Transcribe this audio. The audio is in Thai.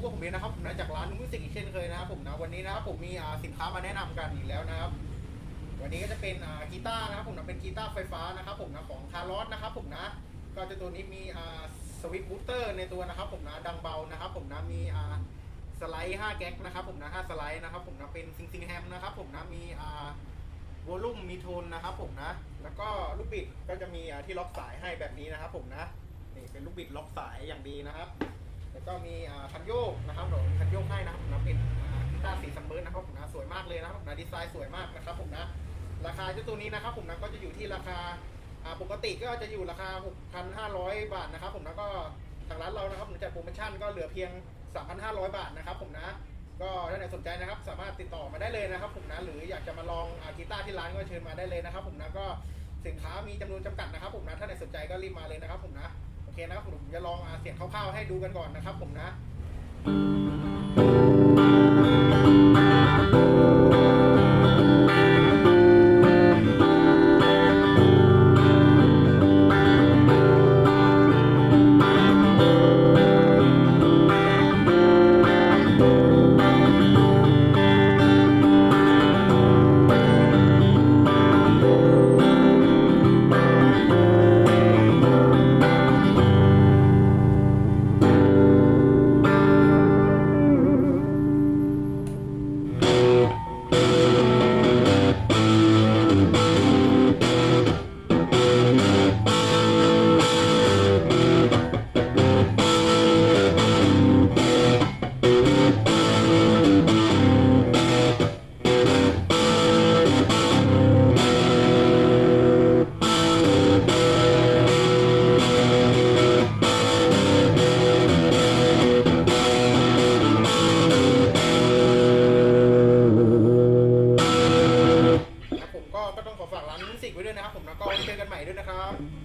บกับผมเองนะครับผมนะจากร้านมิวสิกอีเช่นเคยนะครับผมนะวันนี้นะครับผมมีสินค้ามาแนะนำกันอีกแล้วนะครับ วันนี้ก็จะเป็นกีตาร์นะครับผมนะเป็นกีตาร์ไฟฟ้านะครับผมนะของคาร์ลอสนะครับผมนะก็จะตัวนี้มีสวิตช์บูสเตอร์ในตัวนะครับผมนะดังเบานะครับผมนะมีสไลด์5แก๊กนะครับผมนะ5สไลด์นะครับผมนะเป็นซิงซิงแฮมนะครับผมนะมีวอลลุ่มมีโทนนะครับผมนะ แล้วก็ลูกบิดก็จะมีที่ล็อกสายให้แบบนี้นะครับผมนะนี่เป็นลูกบิดล็อกสายอย่างดีนะครับ แล้วก็มีคันโยกนะครับเดี๋ยวมีคันโยกให้นะครับผมนะเป็นกีตาร์สีซัมเบอร์นะครับผมนะสวยมากเลยนะครับผมนะดีไซน์สวยมากนะครับผมนะราคาเจ้าตัวนี้นะครับผมนะก็จะอยู่ที่ราคาปกติก็จะอยู่ราคา 6,500 บาทนะครับผมนะก็ทางร้านเรานะครับผมจัดโปรโมชั่นก็เหลือเพียง 3,500 บาทนะครับผมนะก็ถ้าไหนสนใจนะครับสามารถติดต่อมาได้เลยนะครับผมนะหรืออยากจะมาลองอากีตาร์ที่ร้านก็เชิญมาได้เลยนะครับผมนะก็สินค้ามีจำนวนจำกัดนะครับผมนะถ้าไหนสนใจก็รีบมาเลยนะครับผมนะ เคนะครับผมจะลองอาเสียงคร่าวๆให้ดูกันก่อนนะครับผมนะ ก็ต้องขอฝากร้านมิวสิกไว้ด้วยนะครับผมแล้วก็ไว้เจอกันใหม่ด้วยนะครับ